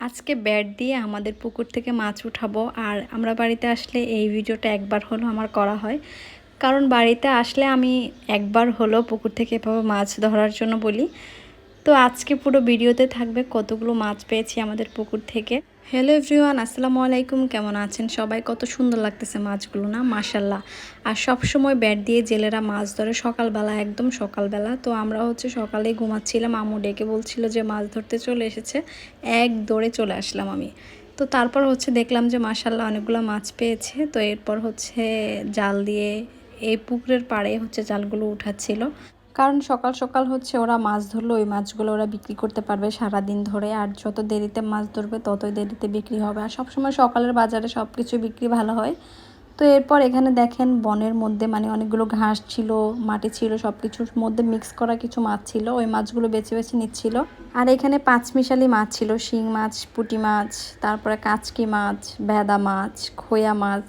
আজকে ব্যাট দিয়ে আমাদের পুকুর থেকে মাছ উঠাবো। আর আমরা বাড়িতে আসলে এই ভিডিওটা একবার হলো আমার করা হয়। কারণ বাড়িতে আসলে আমি একবার হলো পুকুর থেকে এভাবে মাছ ধরার জন্য বলি। তো আজকে পুরো ভিডিওতে থাকবে কতগুলো মাছ পেয়েছি আমাদের পুকুর থেকে। হ্যালো এভরিওয়ান আসসালামু আলাইকুম। কেমন আছেন সবাই? কত সুন্দর লাগতেছে মাছগুলো না? মাশাল্লাহ আর সব সময় ব্যাট দিয়ে জেলেরা মাছ ধরে সকালবেলা, একদম সকালবেলা। তো আমরা হচ্ছে সকালেই ঘুমাচ্ছিলাম। আমু ডেকে বলছিল যে মাছ ধরতে চলে এসেছে। এক দৌড়ে চলে আসলাম আমি। তো তারপর হচ্ছে দেখলাম যে মাশাল্লাহ অনেকগুলো মাছ পেয়েছে। তো এরপর হচ্ছে জাল দিয়ে এই পুকুরের পাড়ে হচ্ছে জালগুলো উঠাচ্ছিল। কারণ সকাল সকাল হচ্ছে ওরা মাছ ধরলে, ওই মাছগুলো ওরা বিক্রি করতে পারবে সারা দিন ধরে। আর যত দেরিতে মাছ ধরবে, ততই দেরিতে বিক্রি হবে। আর সবসময় সকালের বাজারে সব কিছু বিক্রি ভালো হয়। তো এরপর এখানে দেখেন বনের মধ্যে মানে অনেকগুলো ঘাস ছিল, মাটি ছিল সব কিছুর মধ্যে মিক্স করা কিছু মাছ ছিল, ওই মাছগুলো বেছে বেছে নিচ্ছিল। আর এখানে পাঁচমিশালি মাছ ছিল, শিং মাছ, পুঁটি মাছ, তারপরে কাচকি মাছ, ভেদা মাছ, খোয়া মাছ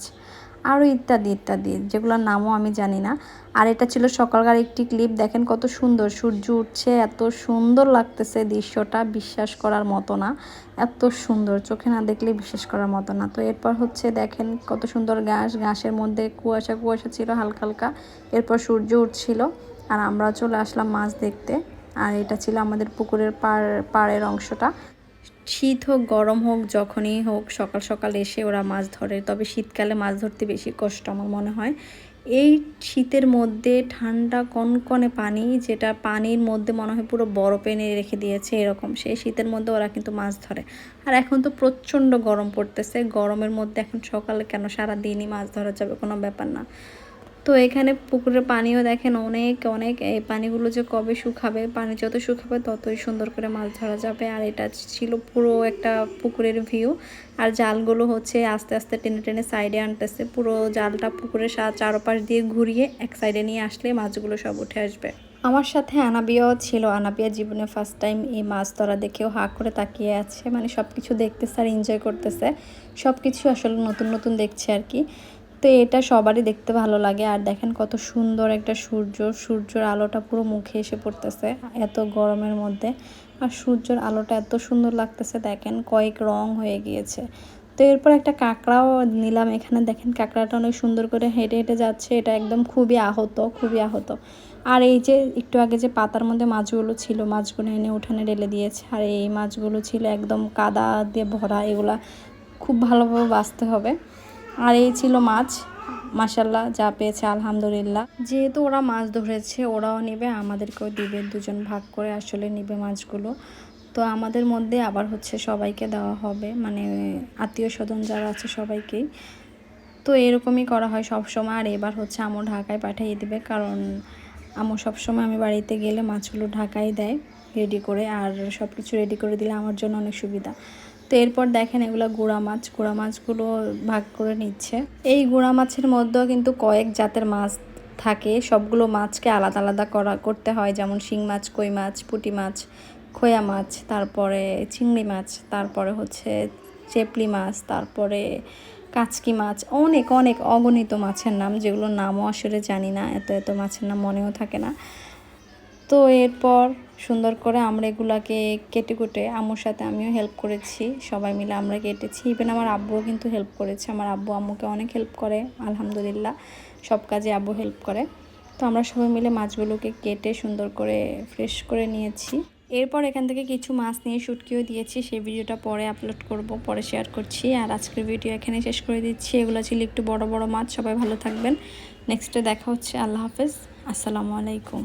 আরও ইত্যাদি ইত্যাদি, যেগুলোর নামও আমি জানি না। আর এটা ছিল সকালকার একটি ক্লিপ দেখেন কত সুন্দর, সূর্য উঠছে, এত সুন্দর লাগতেছে দৃশ্যটা, বিশ্বাস করার মতো না, এত সুন্দর, চোখে না দেখলে বিশ্বাস করার মতো না। তো এরপর হচ্ছে দেখেন কত সুন্দর ঘাস, ঘাসের মধ্যে কুয়াশা কুয়াশা ছিল, হালকা হালকা, এরপর সূর্য উঠছিল, আর আমরা চলে আসলাম মাছ দেখতে, আর এটা ছিল আমাদের পুকুরের পাড়, পাড়ের অংশটা। শীত হোক, গরম হোক, যখনই হোক, সকাল সকাল এসে ওরা মাছ ধরে। তবে শীতকালে মাছ ধরতে বেশি কষ্ট আমার মনে হয়। এই শীতের মধ্যে ঠান্ডা কনকনে পানি, যেটা পানির মধ্যে মনে হয় পুরো বরফ এনে রেখে দিয়েছে এরকম, সেই শীতের মধ্যে ওরা কিন্তু মাছ ধরে। আর এখন তো প্রচণ্ড গরম পড়তেছে। গরমের মধ্যে এখন সকালে কেন সারা দিনই মাছ ধরা যাবে কোনো ব্যাপার না। তো এখানে পুকুরের পানিও দেখেন অনেক অনেক, এই পানিগুলো যে কবে শুকাবে, পানি যত শুকাবে ততই সুন্দর করে মাছ ধরা যাবে। আর এটা ছিল পুরো একটা পুকুরের ভিউ। আর জালগুলো হচ্ছে আস্তে আস্তে টেনে টেনে সাইডে আনতেছে। পুরো জালটা পুকুরের চারপাশ দিয়ে ঘুরিয়ে এক সাইডে নিয়ে আসলে মাছগুলো সব উঠে আসবে। আমার সাথে আনাবিয়াও ছিল। আনাবিয়া জীবনে ফার্স্ট টাইম এই মাছ ধরা দেখেও হা করে তাকিয়ে আছে। মানে সব কিছু দেখতেছে আর এনজয় করতেছে। সব কিছু আসলে নতুন নতুন দেখছে আর কি। তো এটা সবারই দেখতে ভালো লাগে। আর দেখেন কত সুন্দর একটা সূর্য। সূর্যের আলোটা পুরো মুখে এসে পড়তেছে এত গরমের মধ্যে। আর সূর্যের আলোটা এত সুন্দর লাগতেছে, দেখেন কয়েক রং হয়ে গিয়েছে। তো এরপর একটা কাঁকড়াও নিলাম এখানে। দেখেন কাঁকড়াটা অনেক সুন্দর করে হেঁটে হেঁটে যাচ্ছে। এটা একদম খুবই আহত খুবই আহত। আর এই যে একটু আগে যে পাতার মধ্যে মাছগুলো ছিল, মাছগুলো এনে উঠানে ঢেলে দিয়েছে। আর এই মাছগুলো ছিল একদম কাদা দিয়ে ভরা। এগুলা খুব ভালোভাবে বাঁচতে হবে। আর এই ছিল মাছ। মাসাল্লাহ যা পেয়েছে আলহামদুলিল্লাহ। যেহেতু ওরা মাছ ধরেছে, ওরাও নেবে, আমাদেরকেও দিবে, দুজন ভাগ করে আসলে নিবে মাছগুলো। তো আমাদের মধ্যে আবার হচ্ছে সবাইকে দেওয়া হবে মানে আত্মীয় স্বজন যারা আছে সবাইকেই। তো এরকমই করা হয় সব সময় আর এবার হচ্ছে আমু ঢাকায় পাঠিয়ে দিবে, কারণ আমু সবসময় আমি বাড়িতে গেলে মাছগুলো ঢাকায় দেয় রেডি করে, আর সব কিছু রেডি করে দিলে আমার জন্য অনেক সুবিধা। তো এরপর দেখেন এগুলো গুঁড়া মাছ, গুঁড়া মাছগুলো ভাগ করে নিচ্ছে। এই গুঁড়া মাছের মধ্যেও কিন্তু কয়েক জাতের মাছ থাকে। সবগুলো মাছকে আলাদা আলাদা করা, করতে হয়। যেমন শিং মাছ, কই মাছ, পুঁটি মাছ, খোয়া মাছ, তারপরে চিংড়ি মাছ, তারপরে হচ্ছে চেপলি মাছ, তারপরে কাচকি মাছ, অনেক অনেক অগণিত মাছের নাম, যেগুলোর নামও আসলে জানি না। এত এত মাছের নাম মনেও থাকে না। তো এরপর সুন্দর করে আমরা এগুলাকে কেটে কুটে আম্মুর সাথে আমিও হেল্প করেছি। সবাই মিলে আমরা কেটেছি। ইভেন আমার আব্বুও কিন্তু হেল্প করেছে। আমার আব্বু আম্মুকে অনেক হেল্প করে, আলহামদুলিল্লাহ। সব কাজে আব্বু হেল্প করে। তো আমরা সবাই মিলে মাছগুলোকে কেটে সুন্দর করে ফ্রেশ করে নিয়েছি। এরপর এখান থেকে কিছু মাছ নিয়ে শুটকিও দিয়েছি। সেই ভিডিওটা পরে আপলোড করব, পরে শেয়ার করছি। আর আজকের ভিডিও এখানে শেষ করে দিচ্ছি। এগুলো ছিল একটু বড় বড় মাছ। সবাই ভালো থাকবেন। নেক্সটে দেখা হচ্ছে। আল্লাহ হাফেজ। আসসালামু আলাইকুম।